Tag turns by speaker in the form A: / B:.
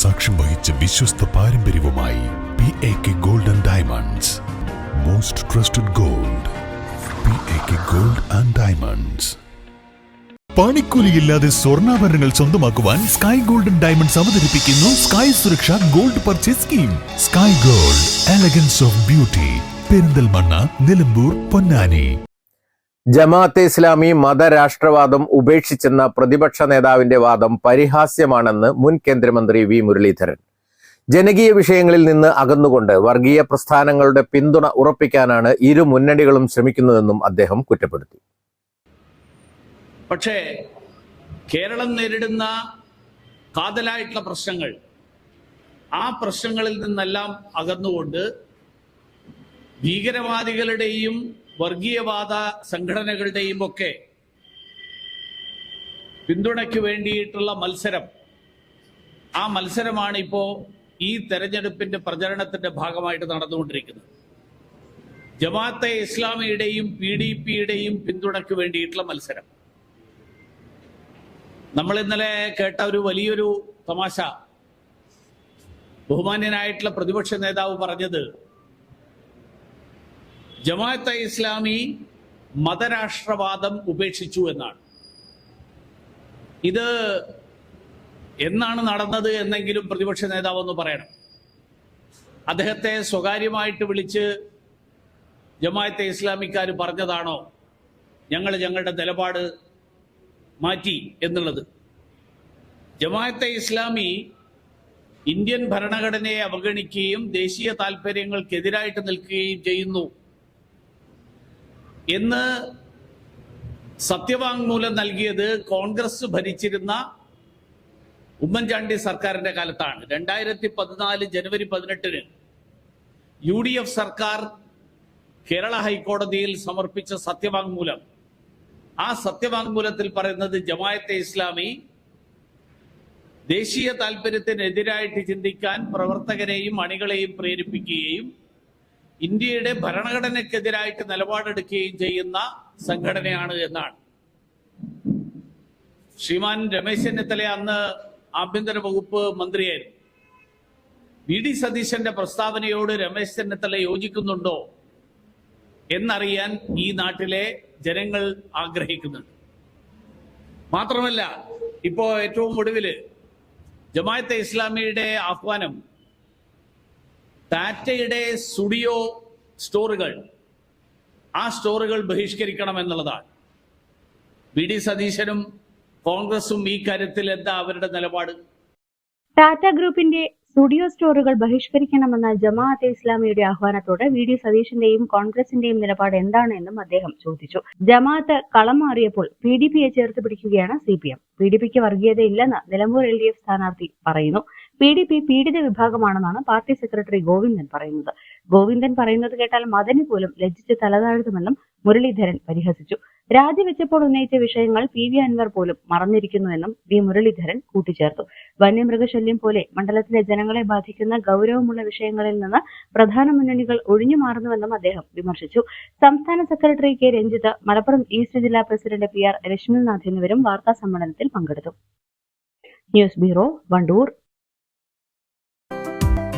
A: സാക്ഷ്യം വഹിച്ച വിശ്വസ്ത പാരമ്പര്യവുമായി P A K gold and diamonds most trusted gold P A K gold and diamonds പണിക്കൂലിയില്ലാതെ സ്വർണാഭരണങ്ങൾ സ്വന്തമാക്കുവാൻ സ്കൈ ഗോൾഡൻ ഡയമണ്ട്സ് അവതരിപ്പിക്കുന്നു sky Suraksha gold purchase scheme sky gold elegance of beauty Perinthalmanna Nilambur Ponnani.
B: Jamaate Islami മതരാഷ്ട്രവാദം ഉപേക്ഷിച്ചെന്ന പ്രതിപക്ഷ നേതാവിന്റെ വാദം പരിഹാസ്യമാണെന്ന് മുൻ കേന്ദ്രമന്ത്രി V Muraleedharan. ജനകീയ വിഷയങ്ങളിൽ നിന്ന് അകന്നുകൊണ്ട് വർഗീയ പ്രസ്ഥാനങ്ങളുടെ പിന്തുണ ഉറപ്പിക്കാനാണ് ഇരു മുന്നണികളും ശ്രമിക്കുന്നതെന്നും അദ്ദേഹം കുറ്റപ്പെടുത്തി.
C: പക്ഷേ കേരളം നേരിടുന്ന കാതലായിട്ടുള്ള പ്രശ്നങ്ങൾ ആ പ്രശ്നങ്ങളിൽ നിന്നെല്ലാം അകന്നുകൊണ്ട് ഭീകരവാദികളുടെയും വർഗീയവാദ സംഘടനകളുടെയും ഒക്കെ പിന്തുണയ്ക്ക് വേണ്ടിയിട്ടുള്ള മത്സരം. ആ മത്സരമാണ് ഇപ്പോൾ ഈ തെരഞ്ഞെടുപ്പിന്റെ പ്രചരണത്തിന്റെ ഭാഗമായിട്ട് നടന്നുകൊണ്ടിരിക്കുന്നത്. ജമാഅത്തെ ഇസ്ലാമിയുടെയും പി ഡി പിയുടെയും പിന്തുണയ്ക്ക് വേണ്ടിയിട്ടുള്ള മത്സരം. നമ്മൾ ഇന്നലെ കേട്ട ഒരു വലിയൊരു തമാശ. ബഹുമാന്യനായിട്ടുള്ള പ്രതിപക്ഷ നേതാവ് പറഞ്ഞത് ജമാഅത്തെ ഇസ്ലാമി മതരാഷ്ട്രവാദം ഉപേക്ഷിച്ചു എന്നാണ്. ഇത് എന്നാണ് നടന്നത് എന്നെങ്കിലും പ്രതിപക്ഷ നേതാവ് ഒന്ന് പറയണം. അദ്ദേഹത്തെ സ്വകാര്യമായിട്ട് വിളിച്ച് ജമാഅത്തെ ഇസ്ലാമിക്കാർ പറഞ്ഞതാണോ? ഞങ്ങൾ ഞങ്ങളുടെ നിലപാട് മാറ്റി എന്നുള്ളത്. ജമാഅത്തെ ഇസ്ലാമി ഇന്ത്യൻ ഭരണഘടനയെ അവഗണിക്കുകയും ദേശീയ താല്പര്യങ്ങൾക്കെതിരായിട്ട് നിൽക്കുകയും ചെയ്യുന്നു. എന്ന് സത്യവാങ്മൂലം നൽകിയത് കോൺഗ്രസ് ഭരിച്ചിരുന്ന ഉമ്മൻചാണ്ടി സർക്കാരിന്റെ കാലത്താണ്. രണ്ടായിരത്തി പതിനാല് ജനുവരി പതിനെട്ടിന് യു ഡി എഫ് സർക്കാർ കേരള ഹൈക്കോടതിയിൽ സമർപ്പിച്ച സത്യവാങ്മൂലം. ആ സത്യവാങ്മൂലത്തിൽ പറയുന്നത് ജമായത്തെ ഇസ്ലാമി ദേശീയ താല്പര്യത്തിനെതിരായിട്ട് ചിന്തിക്കാൻ പ്രവർത്തകരെയും അണികളെയും പ്രേരിപ്പിക്കുകയും ഇന്ത്യയുടെ ഭരണഘടനയ്ക്കെതിരായിട്ട് നിലപാടെടുക്കുകയും ചെയ്യുന്ന സംഘടനയാണ് എന്നാണ്. ശ്രീമാൻ രമേശ് ചെന്നിത്തല അന്ന് ആഭ്യന്തര വകുപ്പ് മന്ത്രിയായിരുന്നു. വി ഡി സതീശന്റെ പ്രസ്താവനയോട് രമേശ് ചെന്നിത്തല യോജിക്കുന്നുണ്ടോ എന്നറിയാൻ ഈ നാട്ടിലെ ജനങ്ങൾ ആഗ്രഹിക്കുന്നുണ്ട്. മാത്രമല്ല ഇപ്പോ ഏറ്റവും ഒടുവിൽ ജമായത്തെ ഇസ്ലാമിയുടെ ആഹ്വാനം ടാറ്റയുടെ സ്റ്റുഡിയോ സ്റ്റോറുകൾ ആ സ്റ്റോറുകൾ ബഹിഷ്കരിക്കണം എന്നുള്ളതാണ്. വി ഡി സതീശനും കോൺഗ്രസും ഈ കാര്യത്തിൽ എന്താ അവരുടെ നിലപാട്?
D: ടാറ്റ ഗ്രൂപ്പിന്റെ സ്റ്റുഡിയോ സ്റ്റോറുകൾ ബഹിഷ്കരിക്കണമെന്ന ജമാഅത്തെ ഇസ്ലാമിയുടെ ആഹ്വാനത്തോട് വി ഡി സതീഷിന്റെയും കോൺഗ്രസിന്റെയും നിലപാട് എന്താണ് എന്നും അദ്ദേഹം ചോദിച്ചു. ജമാഅത്ത് കളം മാറിയപ്പോൾ പി ഡി പിയെ ചേർത്ത് പിടിക്കുകയാണ് C P M P D പിക്ക് വർഗീയതയില്ലെന്ന് നിലമ്പൂർ എൽ ഡി എഫ് സ്ഥാനാർത്ഥി പറയുന്നു. പി ഡി പി പീഡിത വിഭാഗമാണെന്നാണ് പാർട്ടി സെക്രട്ടറി ഗോവിന്ദൻ പറയുന്നത്. ഗോവിന്ദൻ പറയുന്നത് കേട്ടാൽ മദന് പോലും ലജ്ജിച്ച് തലതാഴ്ത്തുമെന്നും മുരളീധരൻ പരിഹസിച്ചു. രാജിവെച്ചപ്പോൾ ഉന്നയിച്ച വിഷയങ്ങൾ പി വി അൻവർ പോലും മറന്നിരിക്കുന്നുവെന്നും വി മുരളീധരൻ കൂട്ടിച്ചേർത്തു. വന്യമൃഗശല്യം പോലെ മണ്ഡലത്തിലെ ജനങ്ങളെ ബാധിക്കുന്ന ഗൗരവമുള്ള വിഷയങ്ങളിൽ നിന്ന് പ്രധാന മുന്നണികൾ ഒഴിഞ്ഞു മാറുന്നുവെന്നും അദ്ദേഹം വിമർശിച്ചു. സംസ്ഥാന secretary K Ranjith Malappuram east ജില്ലാ പ്രസിഡന്റ് പി ആർ രശ്മിനാഥ് എന്നിവരും വാർത്താ സമ്മേളനത്തിൽ പങ്കെടുത്തു. News bureau Wandoor.